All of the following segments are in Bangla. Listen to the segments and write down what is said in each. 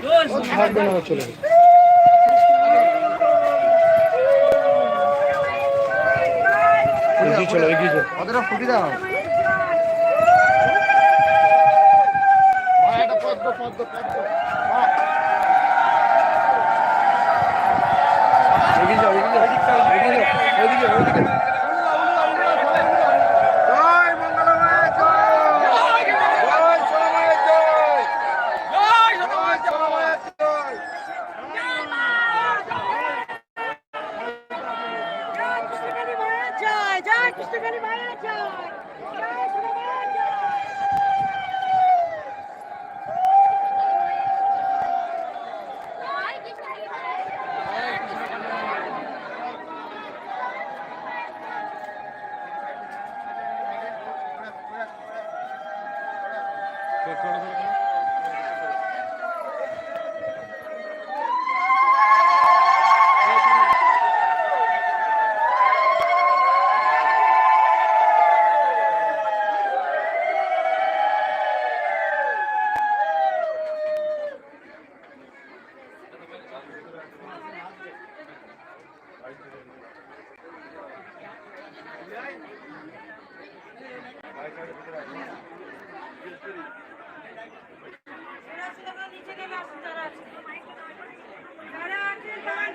থাকবে না চলে। এগিয়ে চলো এগিয়ে চলো কতটা ওইদিকে জয় মঙ্গলা মায়ের জয়। জয় সোনা মায়ের জয়। জয় সোনা মায়ের জয়। জয় কৃষ্ণকালী মায়ের জয় জয় কৃষ্ণকালী মায়ের জয় জয় সোনা মায়ের জয়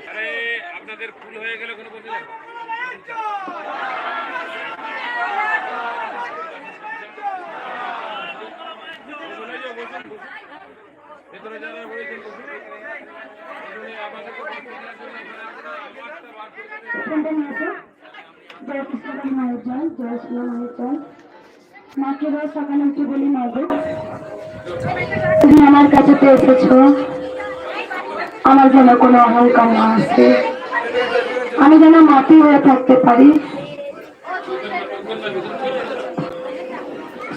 আরে আপনাদের ফুল হয়ে গেল কোনো বলছিলেন মায়ের জয় জয় শ্রী মায়ের জয় তুমি আমার কাছে এসেছ আমার যেন কোনো অহংকার না আসে আমি যেন মাটি হয়ে থাকতে পারি।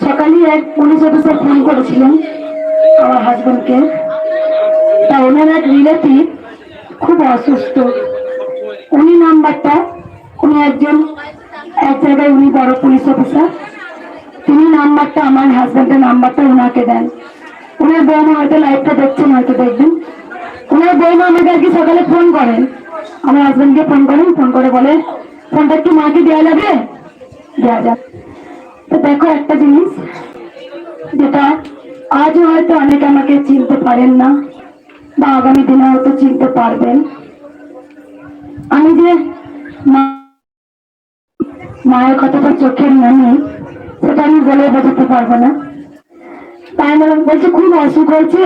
সকালে এক পুলিশ অফিসার ফোন করেছিলেন আমার হাজবেন্ডকে তা ওনার এক রিলেটিভ খুব অসুস্থ। উনি নাম্বারটা, উনি একজন, এক জায়গায় উনি বড় পুলিশ অফিসার। তিনি নাম্বারটা, আমার হাজবেন্ডের নাম্বারটা ওনাকে দেন। উনার বৌমা হয়তো লাইভটা দেখছেন, হয়তো দেখবেন। উনার বৌমা আমাকে আর কি সকালে ফোন করেন। আমার হাজবেন্ডকে ফোন করেন ফোন করে বলে ফোনটা একটু মাকে দেওয়া যাবে? দেওয়া যাক। তো দেখো একটা জিনিস, যেটা আজও হয়তো অনেকে আমাকে চিনতে পারেন না, বা আগামী দিনে হয়তো চিনতে পারবেন। আমি যে মায়ের কথাটা চোখের মনে সেটা আমি বলে বোঝাতে পারব না। তাই আমি বলছি, খুব অসুখ হয়েছে,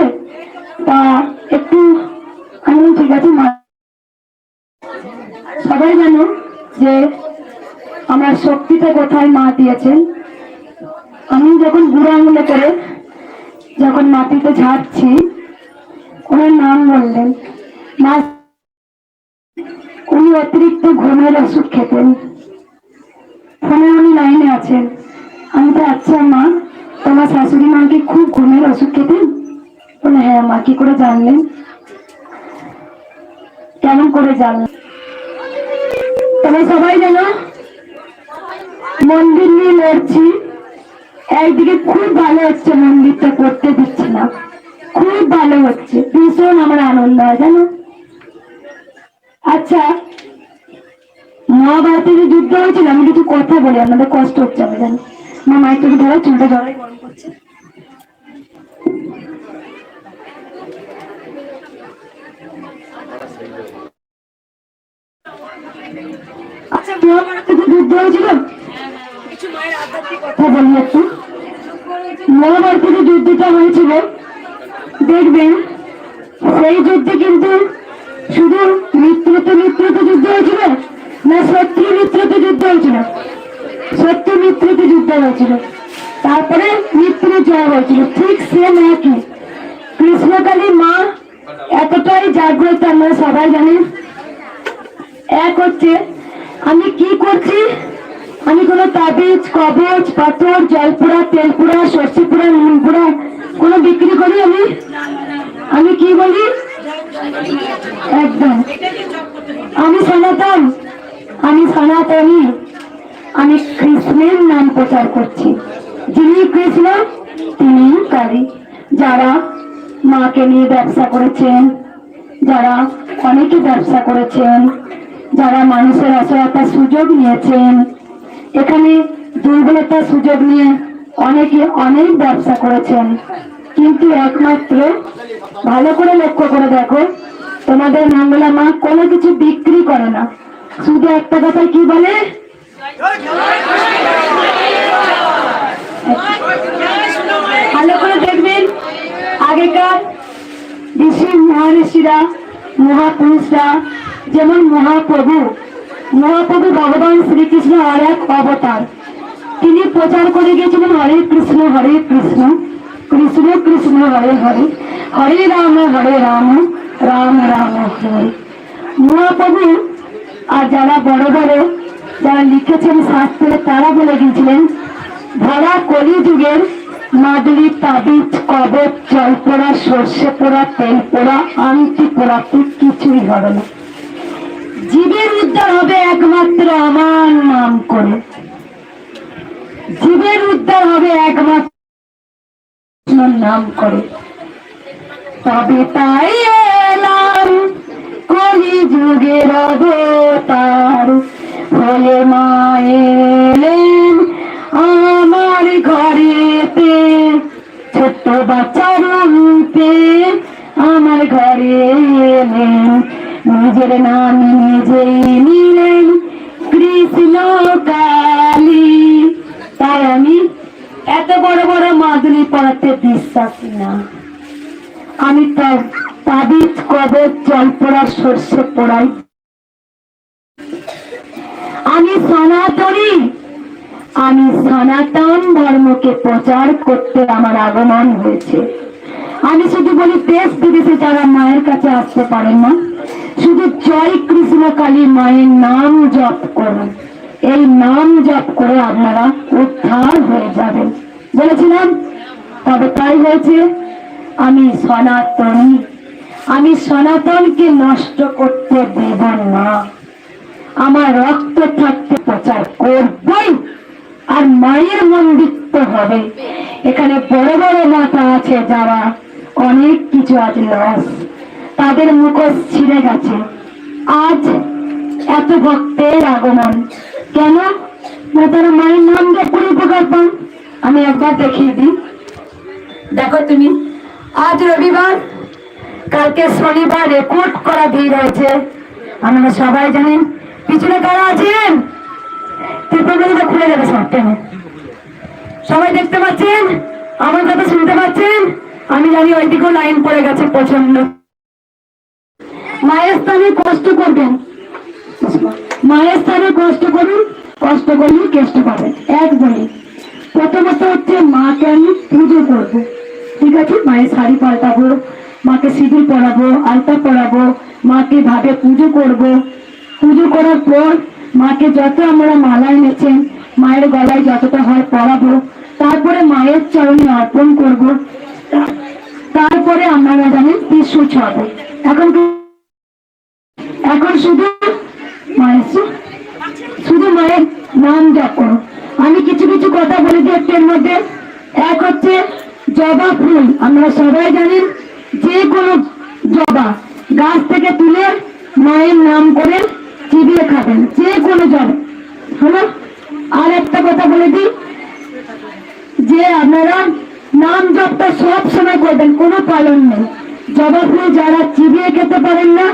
তা একটু, আমি ঠিক আছে, মা সবাই জানো যে আমার শক্তিটা কোথায় মা দিয়েছেন? আমি যখন বুড়ো আঙুলে করে যখন মাটিতে ঝাড়ছি, ওনার নাম বললেন, মা, উনি অতিরিক্ত ঘুমের ওষুধ খেতেন। ফোনে উনি লাইনে আছেন। আমি তো আচ্ছা মা, তোমার শাশুড়ি মা কি খুব ঘুমের ওষুধ খেতেন? বলে হ্যাঁ মা, কি করে জানলেন? কেমন করে জানলেন? তবে সবাই যেন মন্দির নিয়ে লড়ছি। একদিকে খুব ভালো হচ্ছে মন্দিরটা করতে দিচ্ছে না। খুব ভালো হচ্ছে। ভীষণ আমার আনন্দ হয়, জানো? আচ্ছা মহাভারতে যে যুদ্ধ হয়েছিল, আমি কিছু কথা বলি, আপনাদের কষ্ট হচ্ছে, আমি জানি। মা মায়ের থেকে ধরো, চুলটা জড়াই গরম করছে। মহাভারতে যে হয়েছিল কিছু মায়ের আধ্যাত্মিক কথা বলি একটু। মহাভারতে যে যুদ্ধটা হয়েছিল। দেখবেন, সেই যুদ্ধে কিন্তু শুধু মিত্রতে মিত্রতে যুদ্ধ হয়েছিল না শত্রু মিত্রতে যুদ্ধ হয়েছিল। শত্রু মিত্রতে যুদ্ধ হয়েছিল। তারপরে মিত্র জয় হয়েছিল। ঠিক সেম একই। কৃষ্ণকালী মা এতটাই জাগ্রত আমরা সবাই জানি এক হচ্ছে আমি কি করছি? আমি কোনো তাবিজ কবচ পাথর, জলপুরা, তেলপুরা, সর্ষেপুরা, নুনপুরা কোনো বিক্রি করি আমি? আমি কি বলি? একদম। আমি সনাতন। আমি সনাতনী। আমি কৃষ্ণের নাম প্রচার করছি। যিনি কৃষ্ণ, তিনি কালী। যারা মাকে নিয়ে ব্যবসা করেছেন, যারা অনেকে ব্যবসা করেছেন যারা মানুষের অসহায়তার সুযোগ নিয়েছেন, এখানে দুর্বলতার সুযোগ নিয়ে অনেকে অনেক ব্যবসা করেছেন। কিন্তু একমাত্র, ভালো করে লক্ষ্য করে দেখো, তোমাদের মঙ্গলা মা কোনো কিছু বিক্রি করে না। শুধু একটা কথা কি বলে? ভালো করে দেখবেন, আগেকার ঋষি মহারিষিরা মহাপুরুষরা যেমন মহাপ্রভু মহাপ্রভু ভগবান শ্রীকৃষ্ণ আর এক অবতার। তিনি প্রচার করে গিয়েছিলেন হরে কৃষ্ণ হরে কৃষ্ণ কৃষ্ণ কৃষ্ণ, হরে হরে হরে রাম হরে রাম রাম রাম, হরে। মহাপ্রভু আর যারা বড় বড়, যারা লিখেছেন শাস্ত্রে, তারা বলে গিয়েছিলেন ভরা কলি যুগের মাদুরি তাবিজ কবচ জল পোড়া, সর্ষে পোড়া, তেল পোড়া, আংটি পোড়াতে কিছুই হবে না। জীবের উদ্ধার হবে একমাত্র আমার নাম করে। জীবের উদ্ধার হবে একমাত্র নাম করে। তবে তাই এলাম, কলি যুগের অবতার হলে মা নিজের নাম নিলেন কৃষ্ণ কালী। তাই আমি এত বড় বড় মাদুলি পড়াতে না। আমি তার তাবিজ জল সর্ষে পোড়াই। আমি সনাতনী। আমি সনাতন ধর্মকে প্রচার করতে আমার আগমন হয়েছে। আমি শুধু বলি দেশ বিদেশে যারা মায়ের কাছে আসতে পারেন না শুধু জয় কৃষ্ণ কালী মায়ের নাম জপ করুন। এই নাম জপ করে আপনারা উদ্ধার হয়ে যাবেন। বলেছিলাম? তবে তাই হয়েছে, আমি সনাতনী। আমি সনাতনকে নষ্ট করতে দেব না। আমার রক্ত থাকতে প্রচার করবই, আর মায়ের মন্দির তো হবে। এখানে বড় বড় মাতা আছে যারা অনেক কিছু আজ লস তাদের মুখোশ ছিঁড়ে গেছে। আজ এত ভক্তের আগমন। কেন? না, তারা মায়ের নাম দিয়ে আমি একবার দেখিয়ে দিই। দেখো তুমি, আজ রবিবার, কালকে শনিবার রেকর্ড করা ভিড় হয়েছে। আপনারা সবাই জানেন, পিছনে কারা আছেন? ত্রিপুরাগুলো খুলে যাবে সব সবাই দেখতে পাচ্ছেন? আমার কথা শুনতে পাচ্ছেন? আমি জানি ওইদিকেও লাইন পড়ে গেছে প্রচণ্ড মায়ের স্থানে কষ্ট করবেন। মায়ের স্থানে কষ্ট করুন, কষ্ট করলেই কেষ্ট পাবেন এক বলি প্রথমত হচ্ছে মাকে আমি পুজো করব। ঠিক আছে? মায়ের শাড়ি পাল্টাবো, মাকে সিঁদুর পরাবো, আলতা পরাবো, মাকে ভাবে পুজো করব। পুজো করার পর মাকে যত আমরা মালা এনেছেন, মায়ের গলায় যতটা হয় পরাবো। তারপরে মায়ের চরণে অর্পণ করব। তারপরে আমরা জানেন বিশ্ব কি- এখন শুধু মায়ের শুধু মায়ের নাম জপ আমি কিছু কিছু কথা বলে দিই একটু মধ্যে। এক হচ্ছে জবা ফুল। আমরা সবাই জানেন যে কোনো জবা গাছ থেকে তুলে মায়ের নাম করে চিবিয়ে খাবেন, যে কোনো জবা। হলো? আর একটা কথা বলে দিই, যে আপনারা নাম জপটা সব সময় করবেন, কোনো পালন নেই। জবা ফুল যারা চিবিয়ে খেতে পারেন না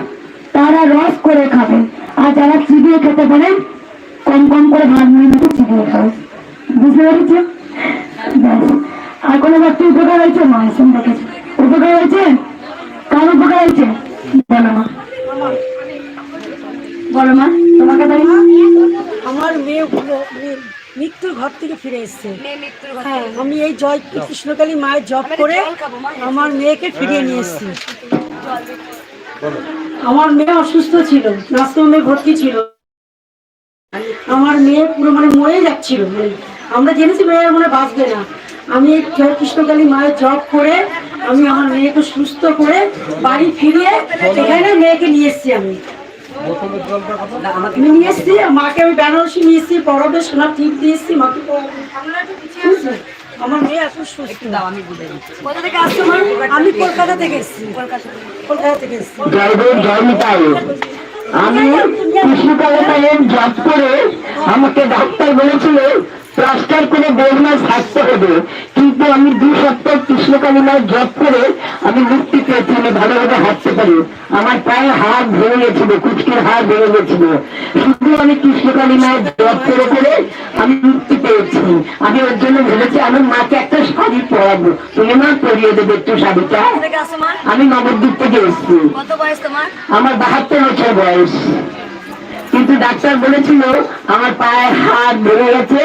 তারা রস করে খাবেন আর যারা চিবিয়ে খেতে পারেন কম কম করে ভাত নিয়ে মতো চিবিয়ে খাবেন বুঝতে পেরেছেন আর কোনো ব্যক্তি উপকার হয়েছে? মা দেখেছে। উপকার হয়েছে? কার উপকার হয়েছে? বলো মা। বলো মা তোমাকে আমার মেয়ে পুরো- মৃত্যুর ঘর থেকে ফিরে এসছে। হ্যাঁ আমি এই জয় কৃষ্ণকালী মায়ের জপ করে আমার মেয়েকে ফিরিয়ে নিয়ে এসেছি। আমার মেয়ে অসুস্থ ছিল নার্সিংহোমে ভর্তি ছিল। আমার মেয়ে পুরো মানে মরে যাচ্ছিল মানে আমরা জেনেছি মেয়ে মানে বাঁচবে না। আমি জয় কৃষ্ণকালী মায়ের জপ করে আমি আমার মেয়েকে সুস্থ করে বাড়ি ফিরিয়ে এখানে মেয়েকে নিয়ে এসেছি আমি। আমি নিয়ে এসেছি মাকে আমি বেনারসি নিয়ে এসেছি পরবে সোনার টিপ দিয়ে এসেছি মাকে? আমার মেয়ে এখন সুস্থ। আমি বলে কোথা থেকে আসছো আমি কলকাতা থেকে এসেছি। কলকাতা কলকাতা থেকে এসেছি। আমি জব করে আমাকে ডাক্তার বলেছিল প্লাস্টার করে দেড় মাস থাকতে হবে। কিন্তু আমি দু সপ্তাহ কৃষ্ণকালী মায়ের জব করে আমি মুক্তি পেয়েছি আমি ভালোভাবে হাঁটতে পারি। আমার পায়ে হাড় ভেঙে গেছিল কুচকের হাড় ভেঙে গেছিল। শুধু আমি কৃষ্ণকালী মায়ের জব করে করে আমি মুক্তি পেয়েছি আমি ওর জন্য ভেবেছি আমার মাকে একটা শাড়ি পরাবো। তুমি মা পরিয়ে দেবে একটু শাড়িটা। আমি নবদ্বীপ থেকে এসেছি। আমার বাহাত্তর বছর বয়স। কিন্তু ডাক্তার বলেছিল আমার পায়ে হাত বেড়ে গেছে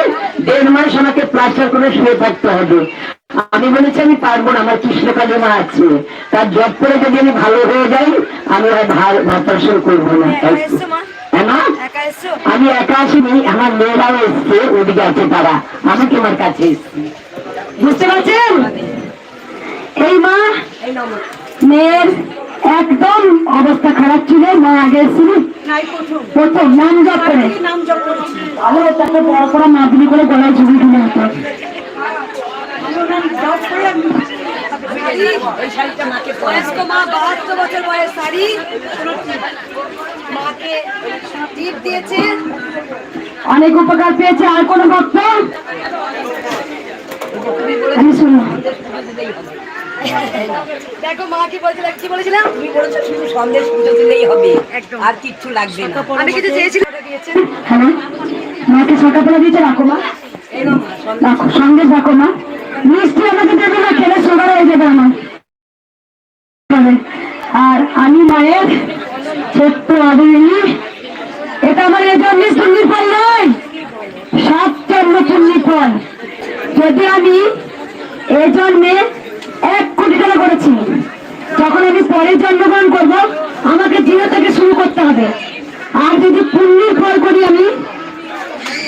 দেড় মাস আমাকে প্লাস্টার করে শুয়ে থাকতে হবে। আমি বলেছি আমি পারব না আমার কৃষ্ণকালী মা আছে। তার জব করে যদি আমি ভালো হয়ে যাই আমি আর অপারেশন করব না একা এসছো মা হ্যাঁ মা? একা এসছো আমি একা আসিনি আমার মেয়েরাও এসছে ওদিকে আছে তারা আমি তোমার কাছে এসছি। বুঝতে পারছেন? এই মা মেয়ের একদম অবস্থা খারাপ ছিল মা আগে এসেছিল? প্রথম। নাম জপ করে। ভালো তাকে বড় করে মাদুরি করে গলায় ঝুড়ি দিলে হতো করে বয়স্ক মা বাহাত্তর বছর বয়স শাড়ি। মাকে টিপ দিয়েছে। অনেক উপকার পেয়েছে আর কোনো ভক্ত? দেখো মা কি বলছিলাম কি বলেছিলাম তুমি বলেছ শুধু সন্দেশ পুজো দিলেই হবে আর কিচ্ছু লাগবে না। আমি কিছু চেয়েছিলাম। হ্যালো মাকে সকালবেলা দিয়েছে রাখো মা। রাখো সঙ্গে রাখো মা। মিষ্টি আমাকে দেবে না খেলে সোনার হয়ে যাবে আমার। আর আমি মায়ের ছোট্ট আদরিনী। এটা আমার এই জন্য চুন্নি ফল নয় সাত চন্দ্র চুন্নি ফল যদি আমি এই জন্মে এক কোটি টাকা করেছি যখন আমি পরে জন্মগ্রহণ করব, আমাকে জিরো থেকে শুরু করতে হবে। আর যদি পুণ্যের ফল করি আমি,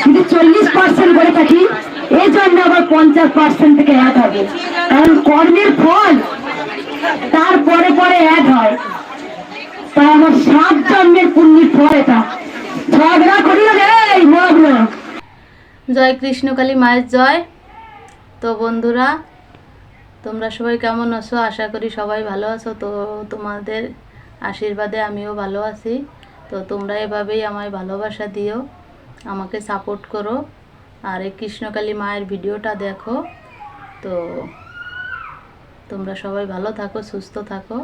যদি চল্লিশ পার্সেন্ট করে থাকি এই জন্য আবার পঞ্চাশ পার্সেন্ট থেকে অ্যাড হবে। কারণ কর্মের ফল তারপরে পরে অ্যাড হয়। তাই আমার সাত জন্মের পুণ্যের ফল এটা। ঝগড়া করিও এই মগ্ন। জয় কৃষ্ণকালী মায়ের জয়। তো বন্ধুরা, তোমরা সবাই কেমন আছো? আশা করি সবাই ভালো আছো। তো তোমাদের আশীর্বাদে আমিও ভালো আছি। তো তোমরা এভাবেই আমায় ভালোবাসা দিও। আমাকে সাপোর্ট করো। আর এই কৃষ্ণকালী মায়ের ভিডিওটা দেখো। তো তোমরা সবাই ভালো থাকো সুস্থ থাকো।